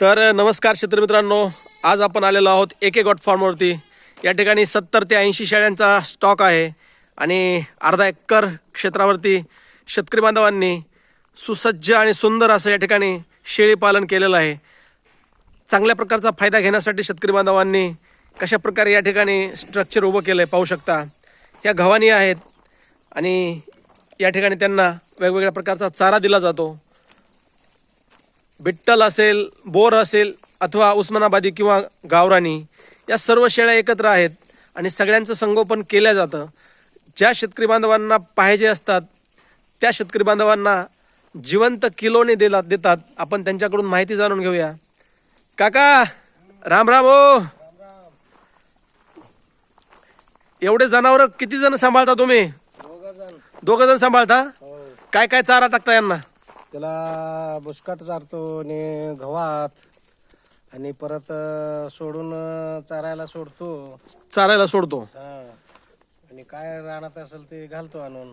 तर नमस्कार मित्रांनो. आज आपण आलेलो आहोत एके गॉट फार्मवरती. या ठिकाणी सत्तर ते ऐंशी शेळ्यांचा स्टॉक आहे आणि अर्धा एकर क्षेत्रावरती शेतकरी बांधवांनी सुसज्ज आणि सुंदर असं या ठिकाणी शेळीपालन केलेलं आहे. चांगल्या प्रकारचा फायदा घेण्यासाठी शेतकरी बांधवांनी कशा प्रकारे या ठिकाणी स्ट्रक्चर उभं केलं आहे पाहू शकता. ह्या गव्हाणी आहेत आणि या ठिकाणी त्यांना वेगवेगळ्या प्रकारचा चारा दिला जातो. बिट्टल असेल बोर असेल अथवा उस्मानाबादी किंवा गावरानी या सर्व शेळ्या एकत्र आहेत आणि सगळ्यांचं संगोपन केलं जातं. ज्या शेतकरी बांधवांना पाहिजे असतात त्या शेतकरी बांधवांना जिवंत किलोने दिला देतात. आपण त्यांच्याकडून माहिती जाणून घेऊया. काका राम राम हो. एवढे जनावर किती जण सांभाळता तुम्ही? दोघं जण. सांभाळता? काय काय चारा टाकता यांना? त्याला बुसकाट चारतो आणि गव्हात आणि परत सोडून चारायला सोडतो. चारायला सोडतो. हा. आणि काय राहणार असेल ते घालतो आणून.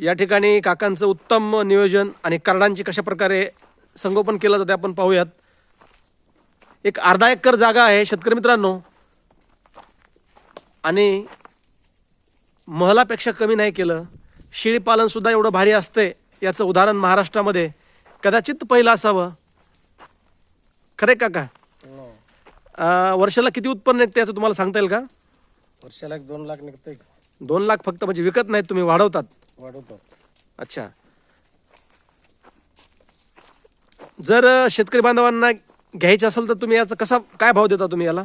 या ठिकाणी काकांचं उत्तम नियोजन आणि कार्डांची कशा प्रकारे संगोपन केलं जाते आपण पाहूयात. एक अर्धा एकर जागा आहे शेतकरी मित्रांनो. आणि महलापेक्षा कमी नाही केलं. शेळीपालन सुद्धा एवढं भारी असते याचं उदाहरण महाराष्ट्रामध्ये कदाचित पहिलं असावं. खरे काका. अं, वर्षाला किती उत्पन्न निघते याचं तुम्हाला सांगता येईल का? वर्षाला एक दोन लाख निघते दोन लाख फक्त म्हणजे विकत नाहीत तुम्ही वाढवतात. वाढवतो. अच्छा. जर अ, शेतकरी बांधवांना घ्यायचं असेल तर तुम्ही याचा कसा काय भाव देता तुम्ही याला?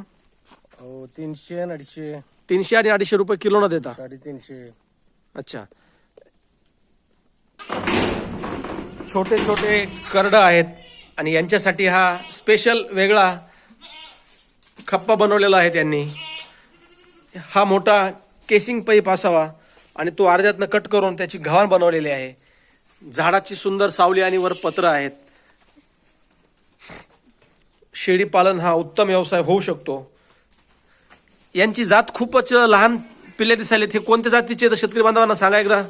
तीनशे आणि अडीचशे. तीनशे आणि अडीचशे रुपये किलोनं देता. साडेतीनशे. अच्छा. छोटे छोटे करडं आहेत आणि यांच्यासाठी हा स्पेशल वेगळा खप्पा बनवलेला आहे त्यांनी. हा मोठा केसिंग पाईप असावा आणि तो अर्ध्यातनं कट करून त्याची घाण बनवलेली आहे. झाडाची सुंदर सावली आणि वर पत्र आहेत. शेळी पालन हा उत्तम व्यवसाय होऊ शकतो. यांची जात खूपच लहान पिल्ले दिसायलेत. हे कोणत्या जातीचे तर शेतकरी बांधवांना सांगा एकदा.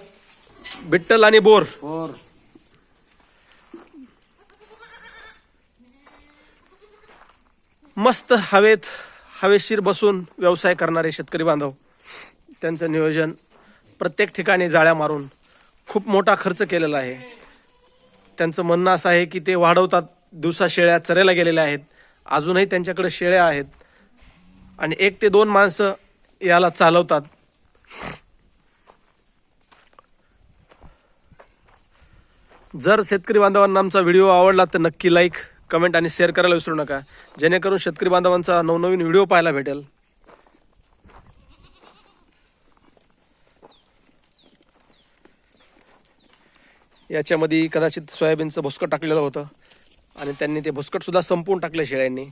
बिट्टल आणि बोर. बोर. मस्त हवेत हवेशीर बसून व्यवसाय करणारे शेतकरी बांधव त्यांचं नियोजन प्रत्येक ठिकाणी जाळ्या मारून खूप मोठा खर्च केलेला आहे. त्यांचं म्हणणं असं आहे की ते वाढवतात दिवसा शेळ्या चरायला गेलेल्या आहेत. अजूनही त्यांच्याकडे शेळ्या आहेत. आणि एक ते दोन माणसं याला चालवतात. जर शेतकरी बांधवांना आमचा व्हिडिओ आवडला तर नक्की लाईक कमेंट आणि शेअर करायला विसरू नका. जेणेकरून शेतकरी बांधवांचा नवनवीन व्हिडिओ पाहायला भेटेल. याच्यामध्ये कदाचित सोयाबीनचं भुसकट टाकलेलं होतं. आणि त्यांनी ते भुसकटसुद्धा संपवून टाकले शेळ्यांनी.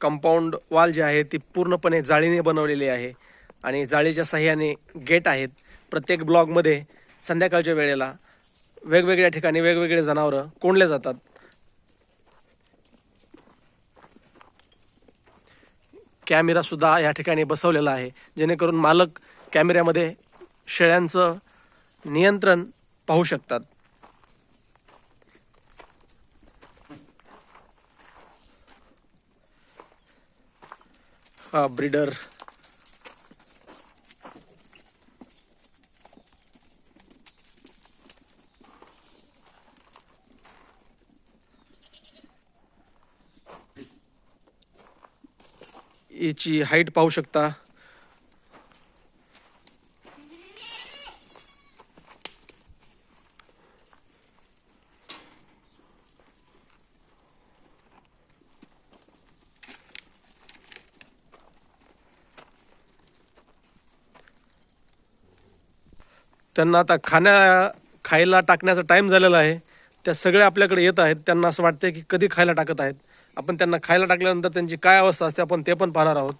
कंपाऊंड वाल जे आहे ती पूर्णपणे जाळीने बनवलेली आहे. आणि जाळीच्या साह्याने गेट आहेत. प्रत्येक ब्लॉगमध्ये संध्याकाळच्या वेळेला वेगवेगळ्या ठिकाणी वेगवेगळे जनावरं कोंडले जातात. कॅमेरासुद्धा या ठिकाणी बसवलेला आहे. जेणेकरून मालक कॅमेऱ्यामध्ये शेळ्यांचं नियंत्रण पाहू शकतात. हा ब्रीडर याची हाईट पाहू शकता. त्यांना आता खाण्या खायला टाकण्याचा टाईम झालेला आहे. त्या सगळ्या आपल्याकडे येत आहेत. त्यांना असं वाटतंय की कधी खायला टाकत आहेत. आपण त्यांना खायला टाकल्यानंतर त्यांची काय अवस्था असते आपण ते पण पाहणार आहोत.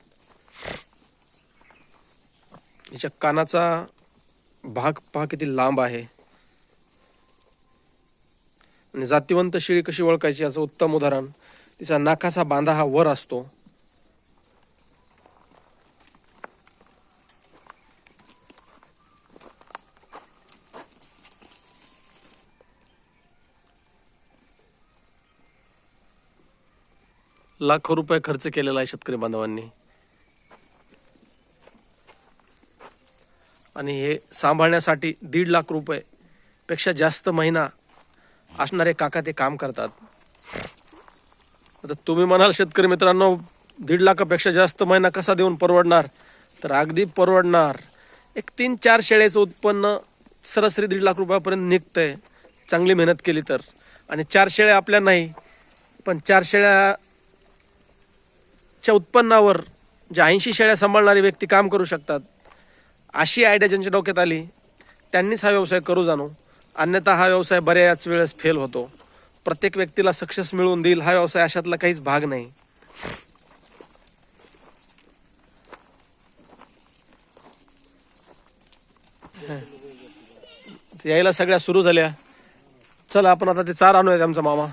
हिच्या कानाचा भाग पहा किती लांब आहे. आणि जातीवंत शिळी कशी ओळखायची याचं उत्तम उदाहरण. तिचा नाकाचा बांधा हा वर असतो. लाखो रुपये खर्च केलेला आहे शेतकरी बांधवांनी. आणि हे सांभाळण्यासाठी दीड लाख रुपये पेक्षा जास्त महिना असणारे काका ते काम करतात. आता तुम्ही म्हणाल शेतकरी मित्रांनो दीड लाखापेक्षा जास्त महिना कसा देऊन परवडणार? तर अगदी परवडणार. एक तीन चार शेळ्याचं उत्पन्न सरासरी दीड लाख रुपयापर्यंत निघतंय. चांगली मेहनत केली तर. आणि चार शेळ्या आपल्या नाही पण चार शेळ्या च्या उत्पन्नावर जे ऐंशी शेळ्या सांभाळणारी व्यक्ती काम करू शकतात अशी आयडिया ज्यांच्या डोक्यात आली त्यांनीच हा व्यवसाय करू जाणू. अन्यथा हा व्यवसाय बऱ्याच वेळेस फेल होतो. प्रत्येक व्यक्तीला सक्सेस मिळवून देईल हा व्यवसाय अशातला काहीच भाग नाही. यायला सगळ्या सुरू झाल्या. चला आपण आता ते चार आणूयात आमचा मामा.